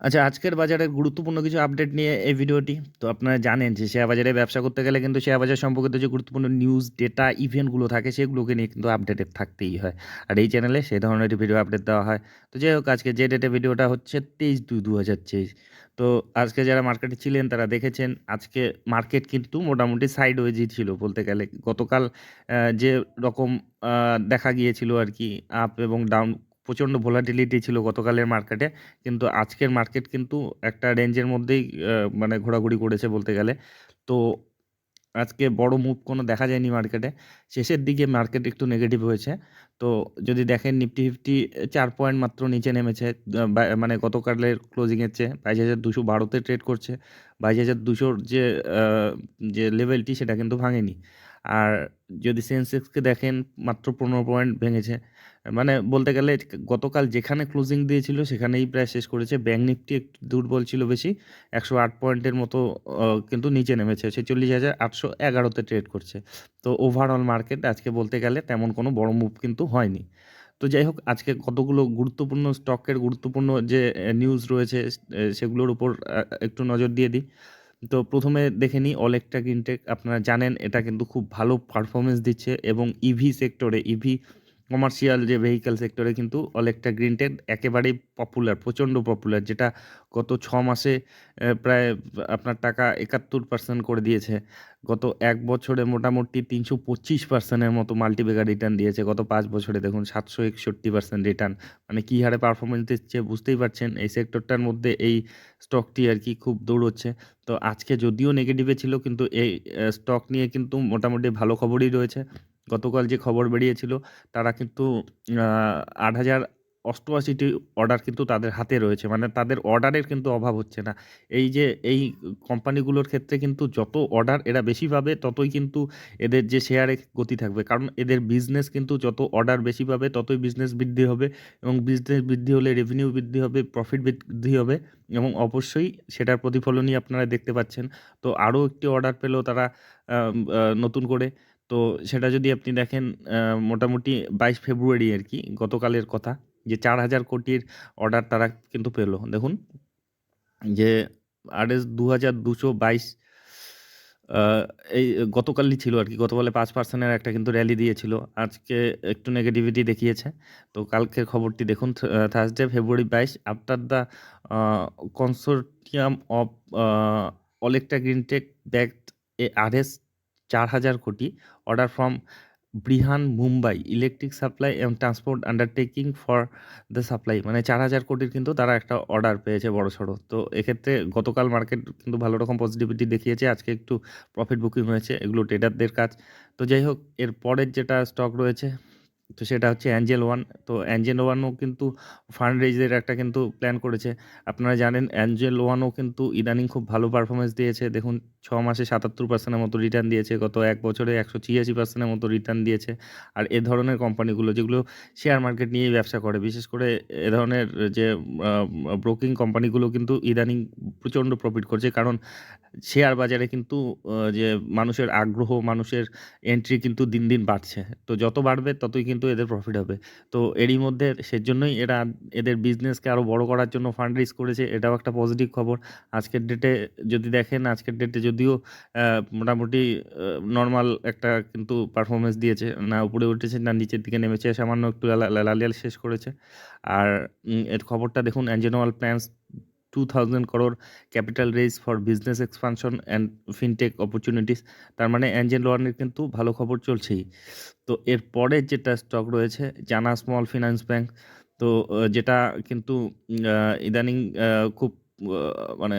আচ্ছা, আজকের বাজারের গুরুত্বপূর্ণ কিছু আপডেট নিয়ে এই ভিডিওটি। তো আপনারা জানেন যে শেয়ার বাজারে ব্যবসা করতে গেলে কিন্তু শেয়ার বাজার সম্পর্কিত যে গুরুত্বপূর্ণ নিউজ, ডেটা, ইভেন্টগুলো থাকে সেগুলোকে নিয়ে কিন্তু আপডেটেড থাকতেই হয়। আর এই চ্যানেলে সেই ধরনের ভিডিও আপডেট দেওয়া হয়। তো যাই হোক আজকে যে ডেটে ভিডিওটা হচ্ছে ২৩/২/২০২৪ তো আজকে যারা মার্কেটে ছিলেন তারা দেখেছেন আজকে মার্কেট কিন্তু মোটামুটি সাইডওয়েজই ছিল বলতে গেলে। গতকাল যে রকম দেখা গিয়েছিল আর কি আপ এবং ডাউন প্রচণ্ড ভোলাটিলিটি ছিল গতকালের মার্কেটে। কিন্তু আজকের মার্কেট কিন্তু একটা রেঞ্জের মধ্যেই মানে ঘোরাঘুরি করেছে বলতে গেলে। তো আজকে বড় মুভ কোনো দেখা যায়নি মার্কেটে। শেষের দিকে মার্কেট একটু নেগেটিভ হয়েছে। তো যদি দেখেন নিফটি ফিফটি চার পয়েন্ট মাত্র নিচে নেমেছে। মানে গতকালের ক্লোজিং এর চেয়ে ২২,২১২ তে ট্রেড করছে। বাইশ হাজার দুশোর যে যে লেভেলটি সেটা কিন্তু ভাঙেনি। আর যদি সেন্সেক্সকে দেখেন মাত্র ১৫ পয়েন্ট ভেঙেছে। মানে বলতে গেলে গতকাল যেখানে ক্লোজিং দিয়েছিল সেখানেই প্রায় শেষ করেছে। ব্যাংক নিফটি একটু দুর্বল ছিল বেশি। ১০৮ পয়েন্টের মতো কিন্তু নিচে নেমেছে। ছেচল্লিশ হাজার আটশো এগারোতে ট্রেড করছে। তো ওভারঅল মার্কেট আজকে বলতে গেলে তেমন কোনো বড় মুভ কিন্তু হয়নি। তো যাই হোক, আজকে কতগুলো গুরুত্বপূর্ণ স্টকের গুরুত্বপূর্ণ যে নিউজ রয়েছে সেগুলোর উপর একটু নজর দিয়ে দিই। তো প্রথমে দেখে নিই অলেকট্রা গ্রিনটেক আপনারা জানেন, এটা কিন্তু খুব ভালো পারফরম্যান্স দিচ্ছে এবং ইভি সেক্টরে ইভি কমার্শিয়াল যে ভেহিকল সেক্টরে কিন্তু অলেকট্রা গ্রিনটেক একেবারেই পপুলার, প্রচণ্ড পপুলার যেটা গত ছ মাসে প্রায় আপনার টাকা ৭১% করে দিয়েছে। গত এক বছরে মোটামুটি তিনশো পঁচিশ পার্সেন্টের মতো মাল্টিব্যাগার রিটার্ন দিয়েছে। গত পাঁচ বছরে দেখুন ৭৬১% রিটার্ন। মানে কী হারে পারফরমেন্স দিচ্ছে বুঝতেই পারছেন। এই সেক্টরটার মধ্যে এই স্টকটি আর কি খুব দৌড়চ্ছে। তো আজকে যদিও নেগেটিভে ছিল কিন্তু এই স্টক নিয়ে কিন্তু মোটামুটি ভালো খবরই রয়েছে। গতকাল যে খবর বেরিয়েছিল তারা কিন্তু আট হাজার অষ্টআশিটি অর্ডার কিন্তু তাদের হাতে রয়েছে। মানে তাদের অর্ডারের কিন্তু অভাব হচ্ছে না। এই যে এই কোম্পানিগুলোর ক্ষেত্রে কিন্তু যত অর্ডার এরা বেশি পাবে ততই কিন্তু এদের যে শেয়ারে গতি থাকবে। কারণ এদের বিজনেস কিন্তু যত অর্ডার বেশি পাবে ততই বিজনেস বৃদ্ধি হবে এবং বিজনেস বৃদ্ধি হলে রেভিনিউ বৃদ্ধি হবে, প্রফিট বৃদ্ধি হবে এবং অবশ্যই সেটার প্রতিফলনই আপনারা দেখতে পাচ্ছেন। তো আরও একটি অর্ডার পেলেও তারা নতুন করে। তো সেটা যদি আপনি দেখেন মোটামুটি ২২ ফেব্রুয়ারি আর কি গতকালের কথা যে ৪,০০০ কোটির অর্ডার তারা কিন্তু পেল। দেখুন যে আরএস ২,২২২ আ এই গতকালই ছিল আরকি। গতকালে ৫% এর একটা কিন্তু র‍্যালি দিয়েছিল। আজকে একটু নেগেটিভিটি দেখিয়েছে। তো কালকের খবরটি দেখুন Thursday February ২২ after the consortium of uh Olectra Greentech backed a RS ৪,০০০ crore order from Brihan Mumbai electric supply এবং transport undertaking for the supply মানে ৪,০০০ কোটির কিন্তু তারা একটা অর্ডার পেয়েছে বড়সড়। তো এক্ষেত্রে গতকাল মার্কেট কিন্তু ভালো রকম পজিটিভিটি দেখিয়েছে। আজকে একটু প্রফিট বুকিং হয়েছে। এগুলো ট্রেডারদের কাজ। তো যাই হোক এর পরের যেটা স্টক রয়েছে তো সেটা হচ্ছে অ্যাঞ্জেল ওয়ান। তো অ্যাঞ্জেল ওয়ানও কিন্তু ফান্ড রেইজের একটা কিন্তু প্ল্যান করেছে। আপনারা জানেন অ্যাঞ্জেল ওয়ানও কিন্তু ইদানিং খুব ভালো পারফরম্যান্স দিয়েছে। দেখুন ছ মাসে সাতাত্তর পার্সেন্টের মতো রিটার্ন দিয়েছে। গত এক বছরে একশো ছিয়াশি পার্সেন্টের মতো রিটার্ন দিয়েছে। আর এ ধরনের কোম্পানিগুলো যেগুলো শেয়ার মার্কেট নিয়েই ব্যবসা করে বিশেষ করে এ ধরনের যে ব্রোকিং কোম্পানিগুলো কিন্তু ইদানিং প্রচণ্ড প্রফিট করছে। কারণ শেয়ার বাজারে কিন্তু যে মানুষের আগ্রহ, মানুষের এন্ট্রি কিন্তু দিন, দিন বাড়ছে। তো যত বাড়বে ততই কিন্তু এদের প্রফিট হবে। তো এরই মধ্যে সেজন্যই এরা এদের বিজনেসকে আরও বড় করার জন্য ফান্ড রেইজ করেছে। এটাও একটা পজিটিভ খবর। আজকের ডেটে যদি দেখেন, আজকের ডেটে যদিও মোটামুটি নর্মাল একটা কিন্তু পারফরমেন্স দিয়েছে। না উপরে উঠেছে, না নিচের দিকে নেমেছে। সামান্য একটু লালিয়াল শেষ করেছে। আর এর খবরটা দেখুন Angel plans 2,000 crore capital raise for business expansion and fintech opportunities. তার মানে অ্যাঞ্জেল ওয়ানের কিন্তু ভালো খবর চলছেই। তো এর পরের যেটা স্টক রয়েছে জানা স্মল ফিন্যান্স ব্যাংক। তো যেটা কিন্তু ইদানিং খুব মানে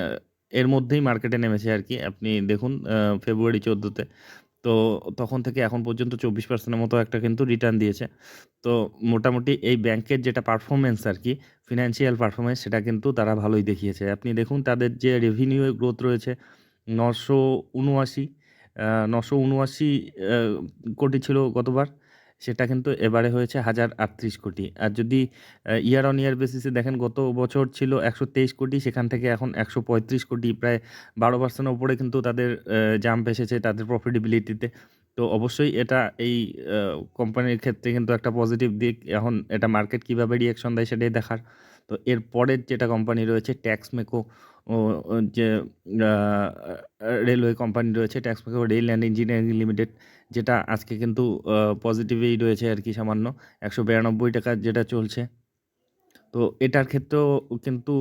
এর মধ্যেই মার্কেটে নেমেছে আর কি আপনি দেখুন ফেব্রুয়ারি ১৪ তে। তখন থেকে এখন পর্যন্ত চব্বিশ পার্সেন্টের মতো একটা কিন্তু রিটার্ন দিয়েছে। তো মোটামুটি এই ব্যাংকের যেটা পারফরমেন্স আর কি ফিনান্সিয়াল পারফরমেন্স সেটা কিন্তু তারা ভালোই দেখিয়েছে। আপনি দেখুন তাদের যে রেভিনিউ গ্রোথ রয়েছে, নশো উনআশি নশো উনআশি কোটি ছিল গতবার। সেটা কিন্তু এবারে হয়েছে ১,০৩৮ কোটি। আর যদি ইয়ার অন ইয়ার বেসিসে দেখেন গত বছর ছিল ১২৩ কোটি সেখান থেকে এখন ১৩৫ কোটি প্রায় ১২% এর উপরে কিন্তু তাদের জাম্প এসেছে তাদের প্রফিটেবিলিটিতে। তো অবশ্যই এটা এই কোম্পানির ক্ষেত্রে কিন্তু একটা পজিটিভ দিক। এখন এটা মার্কেট কীভাবে রিঅ্যাকশন দেয় সেটাই দেখার। তো এর পরের যেটা কোম্পানি রয়েছে ট্যাক্সমেকো ও ও যে রেলওয়ে কোম্পানি রয়েছে Texmaco rail and engineering limited যেটা আজকে কিন্তু পজিটিভেই রয়েছে আরকি সামান্য। ৳১৯২ যেটা চলছে। তো এটার ক্ষেত্রেও কিন্তু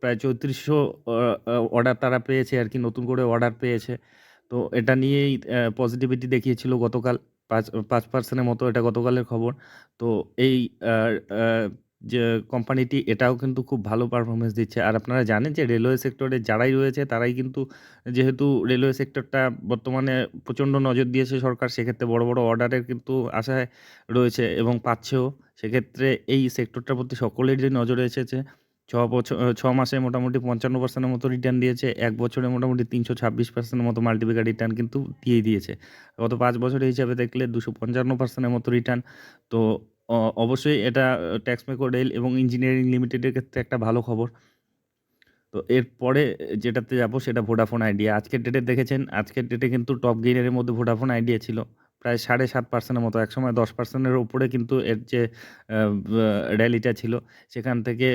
প্রায় ৩৪০০ অ আ অর্ডার তারা পেয়েছে আর কি, নতুন করে অর্ডার পেয়েছে। তো এটা নিয়েই পজিটিভিটি দেখিয়েছিল গতকাল। পাঁচ ৫% এর মতো এটা গতকালের খবর। তো এই যে কোম্পানিটি এটাও কিন্তু খুব ভালো পারফরমেন্স দিচ্ছে। আর আপনারা জানেন যে রেলওয়ে সেক্টরে যারাই রয়েছে তারাই কিন্তু যেহেতু রেলওয়ে সেক্টরটা বর্তমানে প্রচণ্ড নজর দিয়েছে সরকার সেক্ষেত্রে বড়, বড় অর্ডারের কিন্তু আশায় রয়েছে এবং পাচ্ছেও। সেক্ষেত্রে এই সেক্টরটার প্রতি সকলেরই নজর এসেছে। ছ বছর ছ মাসে মোটামুটি ৫৫% এর মতো রিটার্ন দিয়েছে। এক বছরে মোটামুটি ৩২৬% এর মতো মাল্টিপ্যাকার রিটার্ন কিন্তু দিয়েই দিয়েছে। গত পাঁচ বছরের হিসাবে দেখলে দুশো পঞ্চান্ন পার্সেন্টের মতো রিটার্ন। তো অবশ্যই এটা ট্যাক্সমেকো রেল এবং ইঞ্জিনিয়ারিং লিমিটেডের ক্ষেত্রে একটা ভালো খবর। তো এরপরে যেটাতে যাব সেটা ভোডাফোন আইডিয়া। আজকের ডেটে দেখেছেন, আজকের ডেটে কিন্তু টপ গেইনার মধ্যে ভোডাফোন আইডিয়া ছিল। প্রায় সাড়ে সাত পার্সেন্টের মতো। একসময় 10% এর উপরে কিন্তু এর যে র‍্যালিটা ছিল সেখান থেকে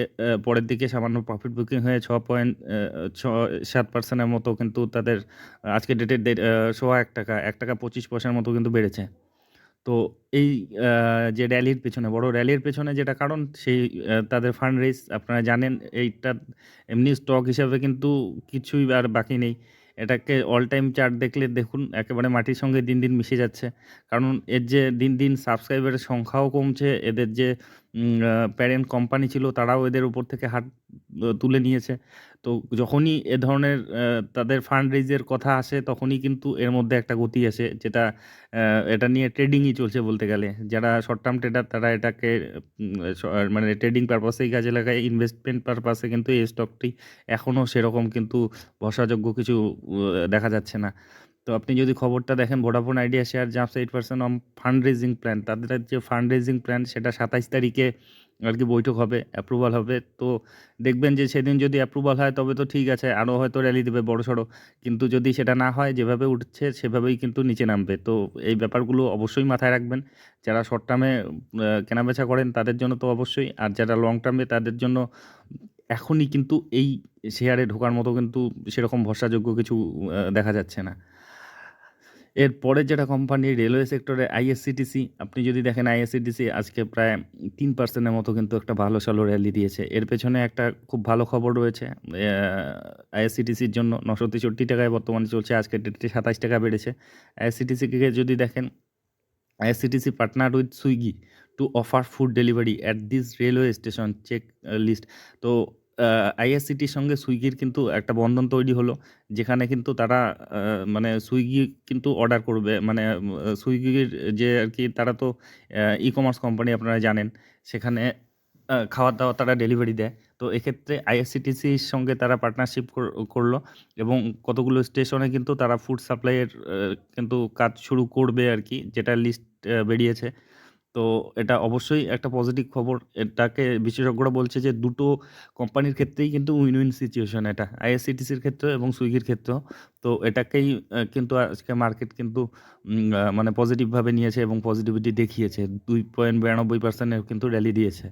পরের দিকে সামান্য প্রফিট বুকিং হয়ে ছ পয়েন্ট আ ৬-৭% মতো কিন্তু তাদের আজকের ডেটে ডে আ ৳১.৫ ৳১.২৫ এর মতো কিন্তু বেড়েছে। তো এই যে র‍্যালির পেছনে বড় র‍্যালির পেছনে যেটা কারণ সেই তাদের ফান্ড রেস আপনারা জানেন এইটা এমনি স্টক হিসাবে কিন্তু কিছুই আর বাকি নেই। এটাকে অল টাইম চার্ট দেখলে দেখুন একেবারে মাটির সঙ্গে দিন, দিন মিশে যাচ্ছে। কারণ এর যে দিন, দিন সাবস্ক্রাইবারের সংখ্যাও কমছে। এদের যে প্যারেন্ট কোম্পানি ছিল, তারাও এদের উপর থেকে হাত তুলে নিয়েছে। তো যখনই এ ধরনের তাদের ফান্ড রেইজ এর কথা আসে, তখনই কিন্তু এর মধ্যে একটা গতি আসে, যেটা এটা নিয়ে ট্রেডিংই চলছে বলতে গেলে। যারা শর্ট টার্ম ট্রেডার তারা এটাকে মানে ট্রেডিং পারপাসেই কাজে লাগায়। ইনভেস্টমেন্ট পারপাস কিন্তু এই স্টকটি এখনও সেরকম কিন্তু ভরসাযোগ্য কিছু দেখা যাচ্ছে না। তো আপনি যদি খবরটা দেখেন Vodafone Idea share jumps eight percent on fund raising plan. তাদের যে ফান্ড রেজিং প্ল্যান সেটা ২৭ তারিখে আর কি বৈঠক হবে, অ্যাপ্রুভাল হবে। তো দেখবেন যে সেদিন যদি অ্যাপ্রুভাল হয় তবে তো ঠিক আছে। আরও হয়তো র‍্যালি দিবে বড়সড়। কিন্তু যদি সেটা না হয় যেভাবে উঠছে সেভাবেই কিন্তু নিচে নামবে। তো এই ব্যাপারগুলো অবশ্যই মাথায় রাখবেন। যারা শর্ট টার্মে কেনাবেচা করেন তাদের জন্য তো অবশ্যই। আর যারা লং টার্মে তাদের জন্য এখনই কিন্তু এই শেয়ারে ঢোকার মতো কিন্তু সেরকম ভরসাযোগ্য কিছু দেখা যাচ্ছে না। এরপরের যেটা কোম্পানি রেলওয়ে সেক্টরে আইএসসিটিসি। আপনি যদি দেখেন আইএসসিটিসি আজকে প্রায় তিন পার্সেন্টের মতো কিন্তু একটা ভালো সালো র‍্যালি দিয়েছে। এর পেছনে একটা খুব ভালো খবর রয়েছে। আইএসসিটিসির জন্য ৳৯৬৩ বর্তমানে চলছে। আজকের ডেটে ৳২৭ বেড়েছে। আইএসসিটিসিকে যদি দেখেন IRCTC partnered with Swiggy to offer food delivery at this railway station checklist. তো আইএসসিটির সঙ্গে সুইগির কিন্তু একটা বন্ধন তৈরি হলো। যেখানে কিন্তু তারা মানে সুইগি কিন্তু অর্ডার করবে। মানে সুইগির যে আর কি, তারা তো ই-কমার্স কোম্পানি আপনারা জানেন। সেখানে, আ খাবার-দাবার তারা ডেলিভারি দেয়। তো এক্ষেত্রে আইএসসিটিসির সঙ্গে তারা পার্টনারশিপ কর, করল এবং কতগুলো স্টেশনে কিন্তু তারা ফুড সাপ্লাইয়ের কিন্তু কাজ শুরু করবে আর কি, যেটা লিস্ট বেরিয়েছে। তো এটা অবশ্যই একটা পজিটিভ খবর। এটাকে বিশেষজ্ঞরা বলছে যে দুটো কোম্পানির ক্ষেত্রেই কিন্তু উইন, উইন সিচুয়েশন এটা। আইএসসিটিসির ক্ষেত্রে এবং সুইগির ক্ষেত্রেও। তো এটাকেই কিন্তু আজকে মার্কেট কিন্তু মানে পজিটিভভাবে নিয়েছে এবং পজিটিভিটি দেখিয়েছে। ২.৯২% এর কিন্তু র‍্যালি দিয়েছে।